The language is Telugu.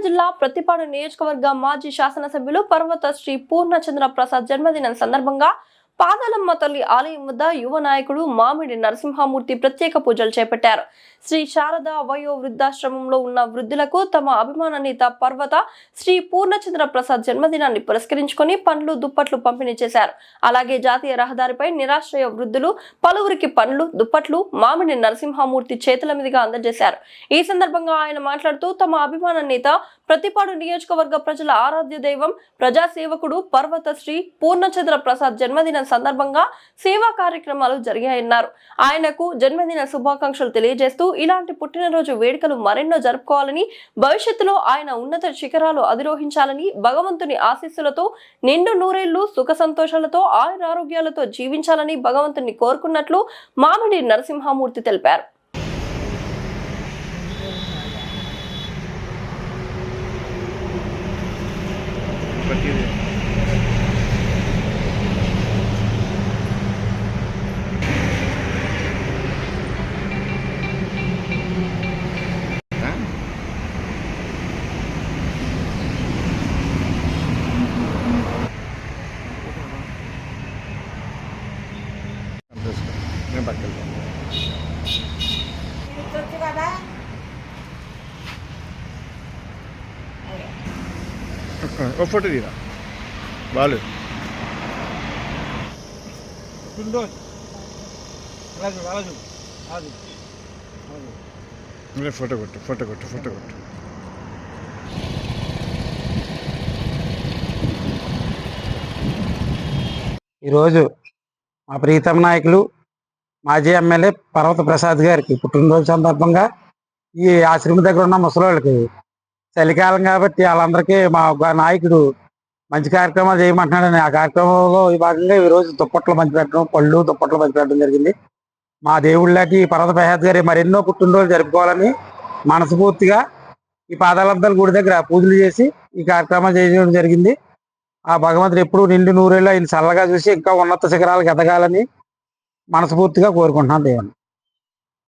జిల్లా ప్రతిపాడు నియోజకవర్గ మాజీ శాసనసభ్యులు పర్వత శ్రీ పూర్ణచంద్ర ప్రసాద్ జన్మదినం సందర్భంగా పాదాలమ్మ తల్లి ఆలయం వద్ద యువ నాయకుడు మామిడి నరసింహమూర్తి ప్రత్యేక పూజలు చేపట్టారు. శ్రీ శారద వయో వృద్ధాశ్రమంలో ఉన్న వృద్ధులకు తమ అభిమాన నేత పర్వత శ్రీ పూర్ణచంద్ర ప్రసాద్ జన్మదినాన్ని పురస్కరించుకొని పండ్లు దుప్పట్లు పంపిణీ చేశారు. అలాగే జాతీయ రహదారిపై నిరాశ్రయ వృద్ధులు పలువురికి పండ్లు దుప్పట్లు మామిడి నరసింహమూర్తి చేతుల మీదుగా అందజేశారు. ఈ సందర్భంగా ఆయన మాట్లాడుతూ తమ అభిమాన నేత ప్రతిపాడు నియోజకవర్గ ప్రజల ఆరాధ్య దైవం ప్రజాసేవకుడు పర్వత శ్రీ పూర్ణచంద్ర ప్రసాద్ జన్మదిన సందర్భంగా సేవా కార్యక్రమాలు జరిగాయన్నారు. ఆయనకు జన్మదిన శుభాకాంక్షలు తెలియజేస్తూ ఇలాంటి పుట్టినరోజు వేడుకలు మరెన్నో జరుపుకోవాలని భవిష్యత్తులో ఆయన ఉన్నత శిఖరాలు అధిరోహించాలని భగవంతుని ఆశీస్సులతో నిండు నూరేళ్ళు సుఖ సంతోషాలతో ఆయురారోగ్యాలతో జీవించాలని భగవంతుని కోరుకున్నట్లు మామిడి నరసింహమూర్తి తెలిపారు. కదా? ఓ ఫోటో తీరా? బాలు కుండోజ్ రాజు రాజు రాజు. ఇలా ఫోటో కొట్టు ఫోటో కొట్టు ఫోటో కొట్టు. ఈరోజు మా ప్రీతం నాయకులు మాజీ ఎమ్మెల్యే పర్వత ప్రసాద్ గారికి పుట్టినరోజు సందర్భంగా ఈ ఆశ్రమం దగ్గర ఉన్న ముసలోళ్ళకి చలికాలం కాబట్టి వాళ్ళందరికీ మా ఒక నాయకుడు మంచి కార్యక్రమాలు చేయమంటున్నాడని ఆ కార్యక్రమంలో ఈ భాగంగా ఈరోజు దుప్పట్లు మంచి పెట్టడం పళ్ళు దుప్పట్లు మంచి పెట్టడం జరిగింది. మా దేవుళ్ళకి పర్వత ప్రసాద్ గారి మరెన్నో పుట్టినరోజులు జరుపుకోవాలని మనస్ఫూర్తిగా ఈ పాదాలంతల గుడి దగ్గర పూజలు చేసి ఈ కార్యక్రమాలు చేయడం జరిగింది. ఆ భగవంతుడు ఎప్పుడు నిండు నూరేళ్ళు ఆయన చల్లగా చూసి ఇంకా ఉన్నత శిఖరాలకు ఎదగాలని మనస్ఫూర్తిగా కోరుకుంటున్నాను దేవుని